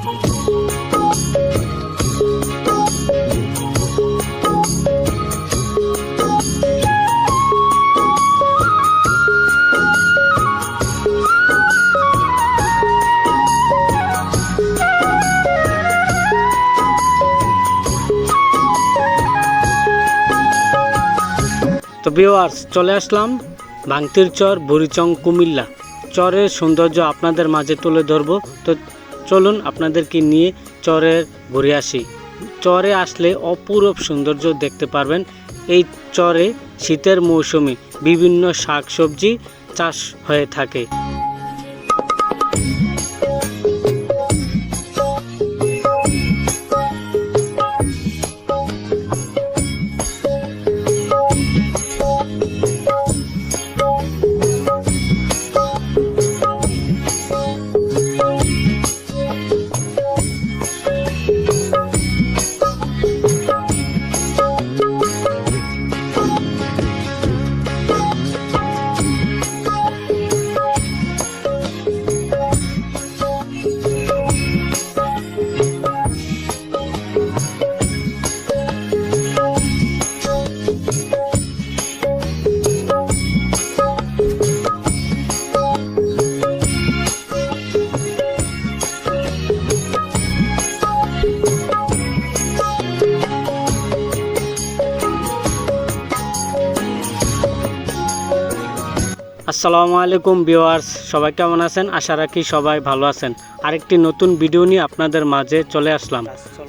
তো ভিওয়ার্স চলে আসলাম ভাঙতির চর, বুড়িচং কুমিল্লা। চরের সৌন্দর্য আপনাদের মাঝে তুলে ধরবো। তো চলুন আপনাদেরকে নিয়ে চরে ঘুরে আসি। চরে আসলে অপূরব সৌন্দর্য দেখতে পারবেন। এই চরে শীতের মৌসুমে বিভিন্ন শাকসবজি চাষ হয়ে থাকে। আসসালামু আলাইকুম ভিউয়ার্স, সবাই কেমন আছেন? আশা রাখি সবাই ভালো আছেন। আরেকটি নতুন ভিডিও নিয়ে আপনাদের মাঝে চলে আসলাম।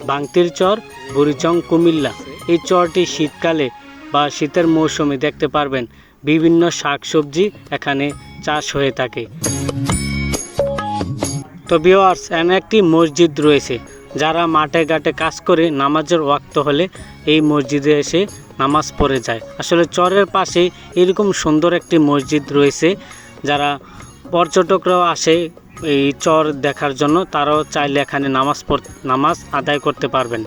বাংতির চর, বুড়িচং, কুমিল্লা। এই চরটি শীতকালে বা শীতের মৌসুমে দেখতে পারবেন বিভিন্ন শাকসবজি এখানে চাষ হয়ে থাকে। তো ভিওয়ার্স এখানে একটি মসজিদ রয়েছে। যারা মাঠে ঘাটে কাজ করে নামাজের ওয়াক্ত হলে এই মসজিদে এসে নামাজ পড়ে যায়। আসলে চরের পাশে এরকম সুন্দর একটি মসজিদ রয়েছে, যারা পর্যটকরাও আসে এই চর দেখার জন্য। তারাও চাইলে এখানে নামাজ পড়, নামাজ আদায় করতে পারবেন।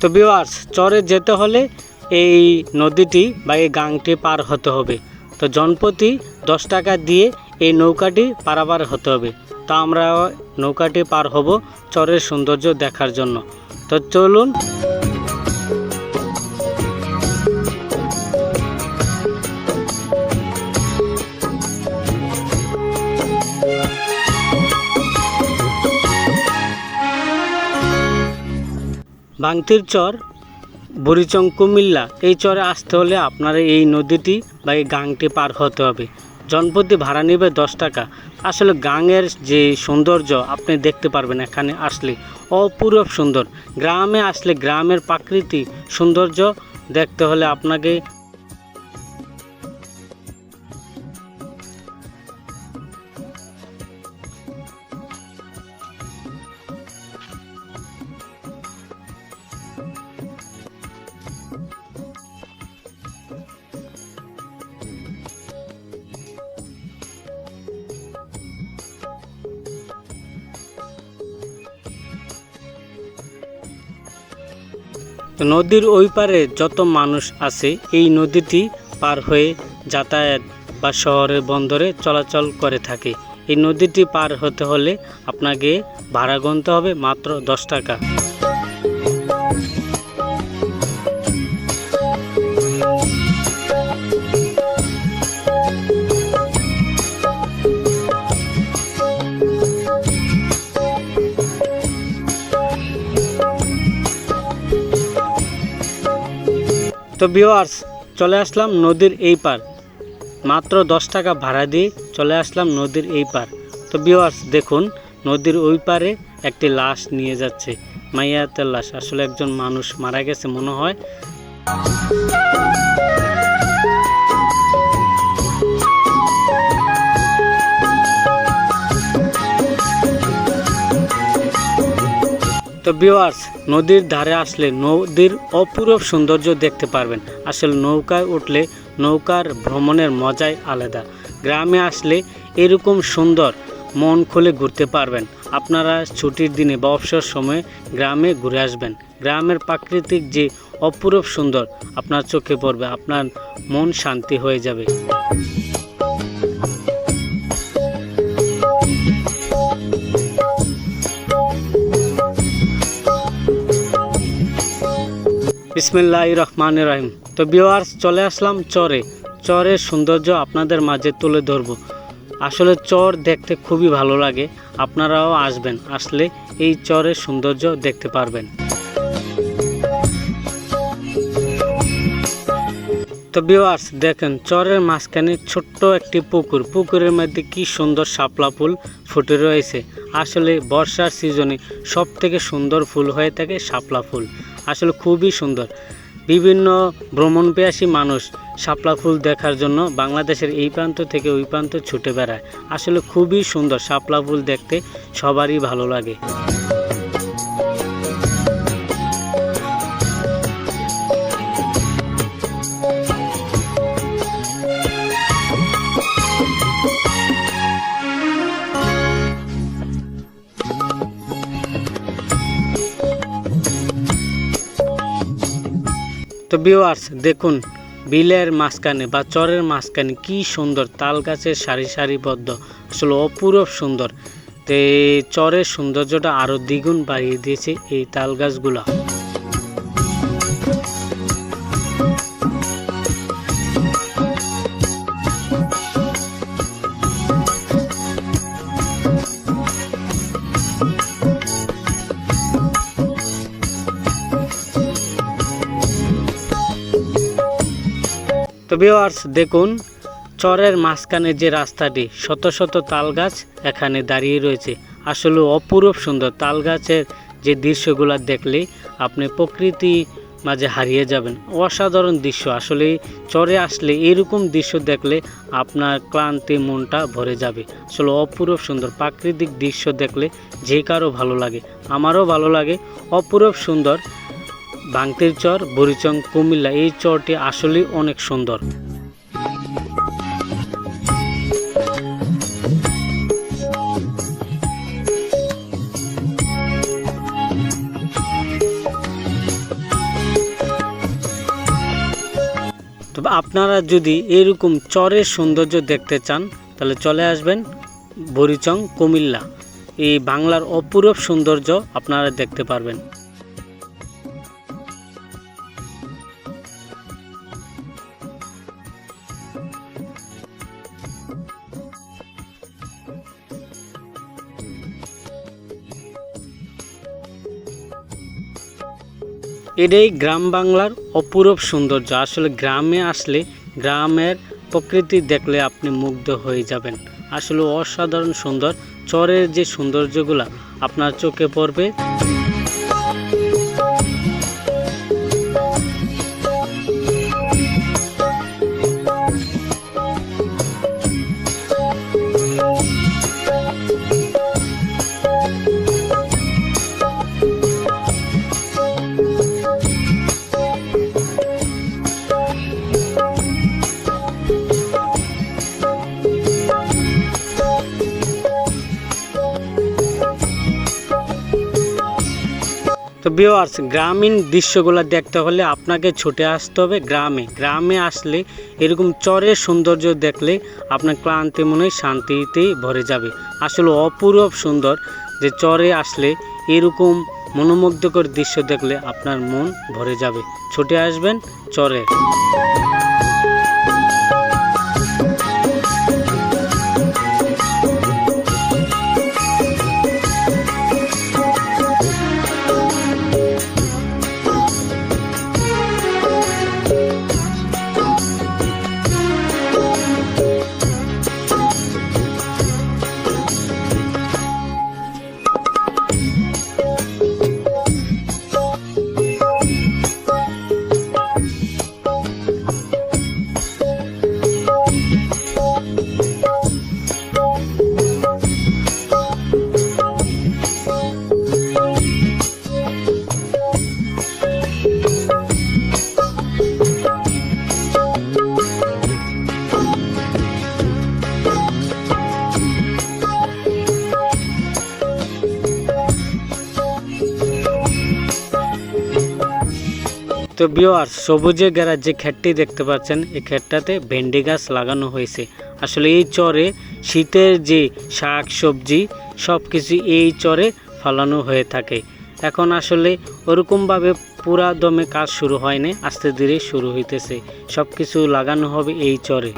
তো বিওয়ার্স চরে যেতে হলে এই নদীটি বা এই গাংটি পার হতে হবে। তো জনপ্রতি দশ টাকা দিয়ে এই নৌকাটি পারাপার হতে হবে। তো আমরা নৌকাটি পার হব চরের সৌন্দর্য দেখার জন্য। তো চলুন। বাংতির চর বুড়িচং কুমিল্লা, এই চরে আসতে হলে আপনার এই নদীটি বা এই গাংটি পার হতে হবে। জনপ্রতি ভাড়া নেবে দশ টাকা। আসলে গাঙের যে সৌন্দর্য আপনি দেখতে পারবেন এখানে আসলে অপূরব সুন্দর। গ্রামে আসলে গ্রামের প্রাকৃতিক সৌন্দর্য দেখতে হলে আপনাকে নদীর ওই পারে যত মানুষ আছে, এই নদীটি পার হয়ে যাতায়াত বা শহরের বন্দরে চলাচল করে থাকে। এই নদীটি পার হতে হলে আপনাকে ভাড়া গুনতে হবে মাত্র দশ টাকা। তো ভিওয়ার্স চলে আসলাম নদীর এই পার মাত্র দশ টাকা ভাড়া দিয়ে চলে আসলাম নদীর এই পার তো ভিওয়ার্স দেখুন, নদীর ওই পারে একটি লাশ নিয়ে যাচ্ছে। মাইয়াতের লাশ, আসলে একজন মানুষ মারা গেছে মনে হয়। তো ভিওয়ার্স নদীর ধারে আসলে নদীর অপূরব সৌন্দর্য দেখতে পারবেন। আসলে নৌকায় উঠলে নৌকার ভ্রমণের মজাই আলাদা। গ্রামে আসলে এরকম সুন্দর মন খুলে ঘুরতে পারবেন। আপনারা ছুটির দিনে বা অবসর সময়ে গ্রামে ঘুরে আসবেন। গ্রামের প্রাকৃতিক যে অপূরব সুন্দর, আপনার চোখে পড়বে, আপনার মন শান্তি হয়ে যাবে। বিসমিল্লাহ রহমান রাহিম তো বিওয়ার্স চলে আসলাম চরে। চরের সৌন্দর্য আপনাদের মাঝে তুলে ধরব। আসলে চর দেখতে খুবই ভালো লাগে। আপনারাও আসবেন। আসলে এই চরের সৌন্দর্য দেখতে পারবেন। তো বিওয়ার্স দেখেন, চরের মাঝখানে ছোট্ট একটি পুকুর। পুকুরের মধ্যে কি সুন্দর শাপলা ফুল ফুটে রয়েছে। আসলে বর্ষার সিজনে সব থেকে সুন্দর ফুল হয়ে থাকে শাপলা ফুল। আসলে খুবই সুন্দর। বিভিন্ন ভ্রমণপিয়াসী মানুষ শাপলা ফুল দেখার জন্য বাংলাদেশের এই প্রান্ত থেকে ওই প্রান্ত ছুটে বেড়ায়। আসলে খুবই সুন্দর শাপলা ফুল দেখতে, সবারই ভালো লাগে। ভিউয়ার্স দেখুন, বিলের মাঝখানে বা চরের মাঝখানে কি সুন্দর তাল গাছের সারি সারিবদ্ধ, আসলে অপূরব সুন্দর। তো এই চরের সৌন্দর্যটা আরও দ্বিগুণ বাড়িয়ে দিয়েছে এই তাল গাছগুলো তো ভিউয়ার্স দেখুন, চরের মাঝখানে যে রাস্তাটি, শত শত তাল গাছ এখানে দাঁড়িয়ে রয়েছে। আসলে অপূরূপ সুন্দর তাল গাছের যে দৃশ্যগুলো দেখলে আপনি প্রকৃতি মাঝে হারিয়ে যাবেন। অসাধারণ দৃশ্য। আসলে চরে আসলে এরকম দৃশ্য দেখলে আপনার ক্লান্তি মনটা ভরে যাবে। আসলে অপূরূপ সুন্দর প্রাকৃতিক দৃশ্য দেখলে যে কারও ভালো লাগে, আমারও ভালো লাগে। অপূরূপ সুন্দর বাংতির চর, বুড়িচং কুমিল্লা, এই চরটি আসলেই অনেক সুন্দর। তবে আপনারা যদি এরকম চরের সৌন্দর্য দেখতে চান, তাহলে চলে আসবেন বরিচং কুমিল্লা। এই বাংলার অপূরব সৌন্দর্য আপনারা দেখতে পারবেন। এটাই গ্রাম বাংলার অপূরূপ সৌন্দর্য। আসলে গ্রামে আসলে গ্রামের প্রকৃতি দেখলে আপনি মুগ্ধ হয়ে যাবেন। আসলে অসাধারণ সুন্দর। চরের যে সৌন্দর্যগুলো আপনার চোখে পড়বে ভিওয়ার্স গ্রামীণ দৃশ্যগুলো দেখতে হলে আপনাকে ছুটে আসতে হবে গ্রামে। গ্রামে আসলে এরকম চরের সৌন্দর্য দেখলে আপনার ক্লান্তি মনে শান্তিতেই ভরে যাবে। আসলে অপূরব সুন্দর যে চরে আসলে এরকম মনোমুগ্ধকর দৃশ্য দেখলে আপনার মন ভরে যাবে। ছুটে আসবেন চরে। তো বিওয়ার সবুজে গেরা যে ক্ষেতটি দেখতে পাচ্ছেন, এই ক্ষেতটাতে ভেন্ডি গাছ লাগানো হয়েছে। আসলে এই চরে শীতের যে শাক, সবজি সব কিছু এই চরে ফলানো হয়ে থাকে। এখন আসলে ওরকমভাবে পুরা দমে কাজ শুরু হয়নি, আস্তে ধীরে শুরু হইতেছে। সব কিছু লাগানো হবে এই চরে।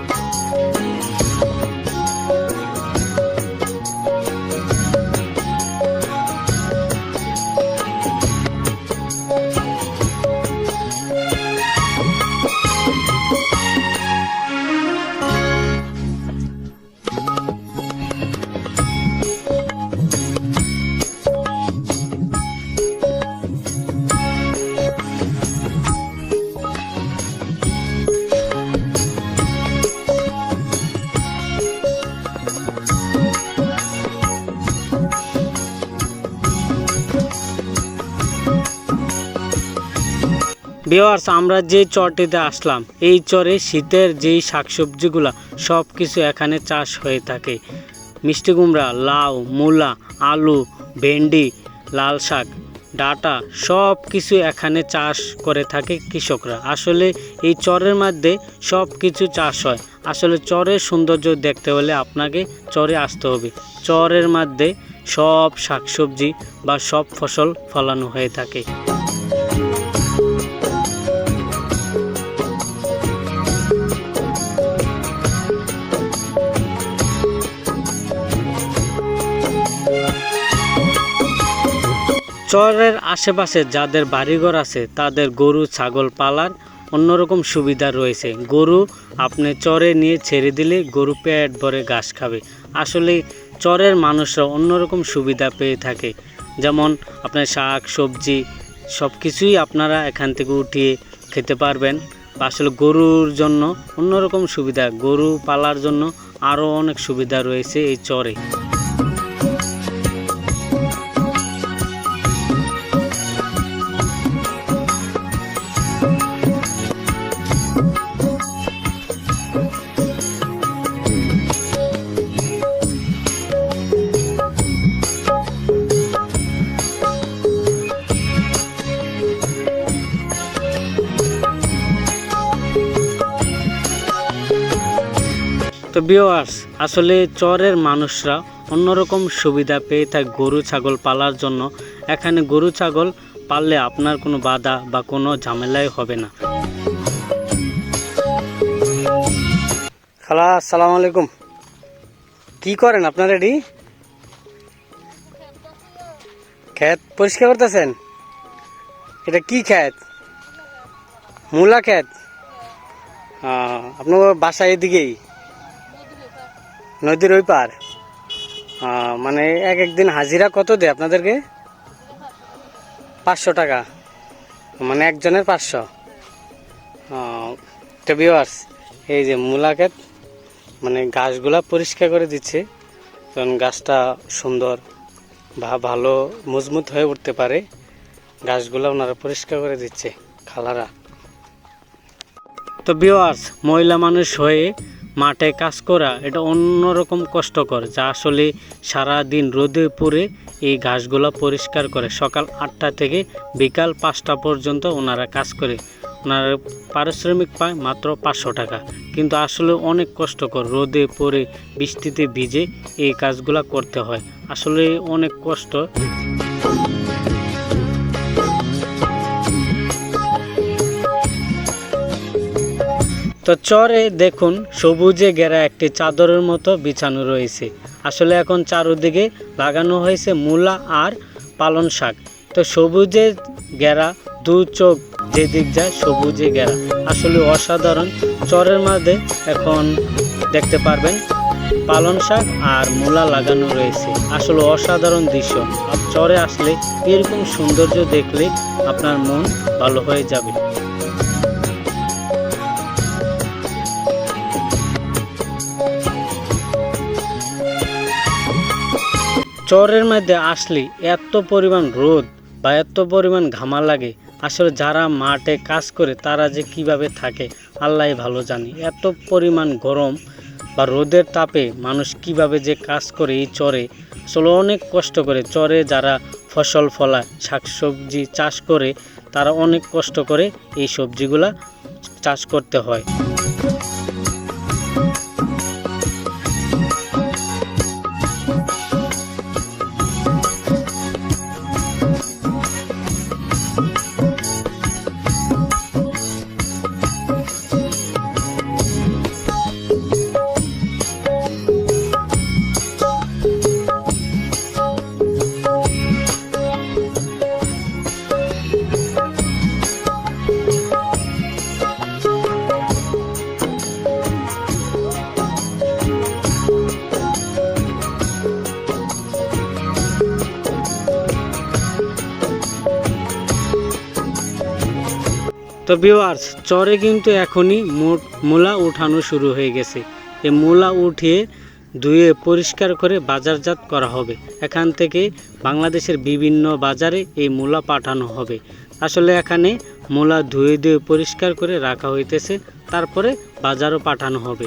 বিওয়ার্স আমরা যে চরটিতে আসলাম, এই চরে শীতের যেই শাকসবজিগুলো সব কিছু এখানে চাষ হয়ে থাকে। মিষ্টি কুমড়া, লাউ, মূলা, আলু, ভেন্ডি, লাল শাক, ডাটা সব কিছু এখানে চাষ করে থাকে কৃষকরা। আসলে এই চরের মধ্যে সব কিছু চাষ হয়। আসলে চরের সৌন্দর্য দেখতে হলে আপনাকে চরে আসতে হবে। চরের মধ্যে সব শাকসবজি বা সব ফসল ফলানো হয়ে থাকে। চরের আশেপাশে যাদের বাড়িঘর আছে, তাদের গরু, ছাগল পালার অন্যরকম সুবিধা রয়েছে। গরু আপনি চরে নিয়ে ছেড়ে দিলে গরু পেট ভরে ঘাস খাবে। আসলে চরের মানুষরা অন্যরকম সুবিধা পেয়ে থাকে। যেমন আপনার শাক, সবজি সব কিছুই আপনারা এখান থেকে উঠিয়ে খেতে পারবেন। আসলে গরুর জন্য অন্যরকম সুবিধা, গরু পালার জন্য আরও অনেক সুবিধা রয়েছে এই চরে। বিওয়ার্স আসলে চরের মানুষরা অন্যরকম সুবিধা পেয়ে থাকে গরু ছাগল পালার জন্য। এখানে গরু ছাগল পাললে আপনার কোনো বাধা বা কোনো ঝামেলাই হবে না। খালা, আসসালামু আলাইকুম। কি করেন আপনার এডি? ক্ষেত পরিষ্কার করতেছেন? এটা কি ক্ষেত? মূলা ক্ষেত? আপনার বাসা এদিকেই? নদীর ওই পার? মানে এক একদিন হাজিরা কত দেয় আপনাদেরকে? পাঁচশো টাকা। মানে একজনের পাঁচশো। তো ভিউয়ার্স এই যে মূলা মানে গাছগুলা পরিষ্কার করে দিচ্ছে। কারণ গাছটা সুন্দর বা ভালো, মজবুত হয়ে উঠতে পারে। গাছগুলো ওনারা পরিষ্কার করে দিচ্ছে, খালারা। তো বিওয়ার্স মহিলা মানুষ হয়ে মাঠে কাজ করা, এটা অন্যরকম কষ্টকর, যা আসলে সারা দিন রোদে পড়ে এই ঘাসগুলো পরিষ্কার করে। সকাল আটটা থেকে বিকাল পাঁচটা পর্যন্ত ওনারা কাজ করে। ওনারা পারিশ্রমিক পায় মাত্র পাঁচশো টাকা। কিন্তু আসলে অনেক কষ্টকর, রোদে পড়ে বৃষ্টিতে ভিজে এই কাজগুলো করতে হয়। আসলে অনেক কষ্ট। তো চরে দেখুন, সবুজে ঘেরা একটি চাদরের মতো বিছানো রয়েছে। আসলে এখন চারদিকে লাগানো হয়েছে মূলা আর পালন শাক। তো সবুজে ঘেরা, দু চোখ যেদিক যায় সবুজে ঘেরা। আসলে অসাধারণ। চরের মধ্যে এখন দেখতে পারবেন পালন শাক আর মূলা লাগানো রয়েছে। আসলে অসাধারণ দৃশ্য। চরে আসলে এরকম সৌন্দর্য দেখলে আপনার মন ভালো হয়ে যাবে। চরের মধ্যে আসলে এত পরিমাণ রোদ বা এত পরিমাণ ঘামা লাগে, আসলে যারা মাঠে কাজ করে তারা যে কীভাবে থাকে আল্লাহ ভালো জানে। এত পরিমাণ গরম বা রোদের তাপে মানুষ কীভাবে যে কাজ করে এই চরে, আসলে অনেক কষ্ট করে। চরে যারা ফসল ফলায়, শাকসবজি চাষ করে, তারা অনেক কষ্ট করে এই সবজিগুলা চাষ করতে হয়। তো ভিউয়ার্স চরে কিন্তু এখনই মূলা উঠানো শুরু হয়ে গেছে। এই মূলা উঠিয়ে ধুয়ে পরিষ্কার করে বাজারজাত করা হবে। এখান থেকে বাংলাদেশের বিভিন্ন বাজারে এই মূলা পাঠানো হবে। আসলে এখানে মূলা ধুয়ে ধুয়ে পরিষ্কার করে রাখা হইতেছে, তারপরে বাজারও পাঠানো হবে।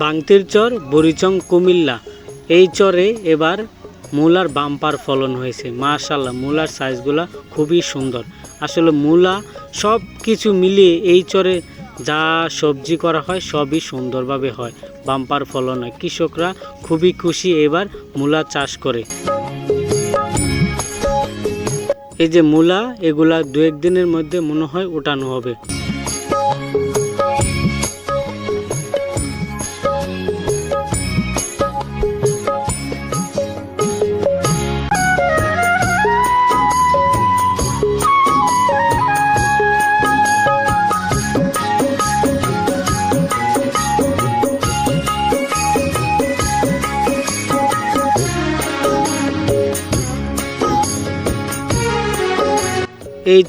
বাংতির চর বরিচং কুমিল্লা। এই চরে এবার মূলার বাম্পার ফলন হয়েছে। মাশাল্লাহ মূলার সাইজগুলা খুবই সুন্দর। আসলে মূলা সব কিছু মিলিয়ে এই চরে যা সবজি করা হয়, সবই সুন্দরভাবে হয়, বাম্পার ফলন হয়। কৃষকরা খুবই খুশি এবার মূলা চাষ করে। এই যে মূলা, এগুলা দু একদিনের মধ্যে মনে হয় উঠানো হবে।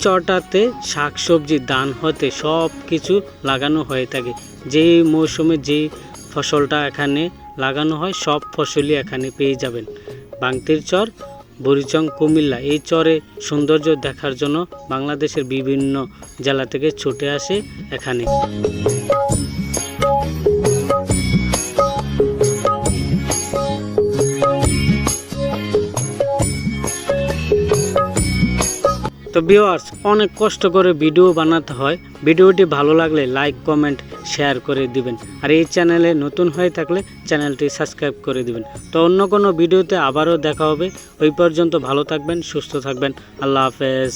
এই চরটাতে শাকসবজি দান হতে সব কিছু লাগানো হয়ে থাকে। যেই মৌসুমে যেই ফসলটা এখানে লাগানো হয়, সব ফসলই এখানে পেয়ে যাবেন। বাংতির চর বরিচং কুমিল্লা, এই চরে সৌন্দর্য দেখার জন্য বাংলাদেশের বিভিন্ন জেলা থেকে ছুটে আসে এখানে। তো ভিওয়ার্স অনেক কষ্ট করে ভিডিও বানাতে হয়। ভিডিওটি ভালো লাগলে লাইক কমেন্ট শেয়ার করে দিবেন। আর এই চ্যানেলে নতুন হয়ে থাকলে চ্যানেলটি সাবস্ক্রাইব করে দিবেন। তো অন্য কোনো ভিডিওতে আবারও দেখা হবে। ওই পর্যন্ত ভালো থাকবেন, সুস্থ থাকবেন। আল্লাহ হাফেজ।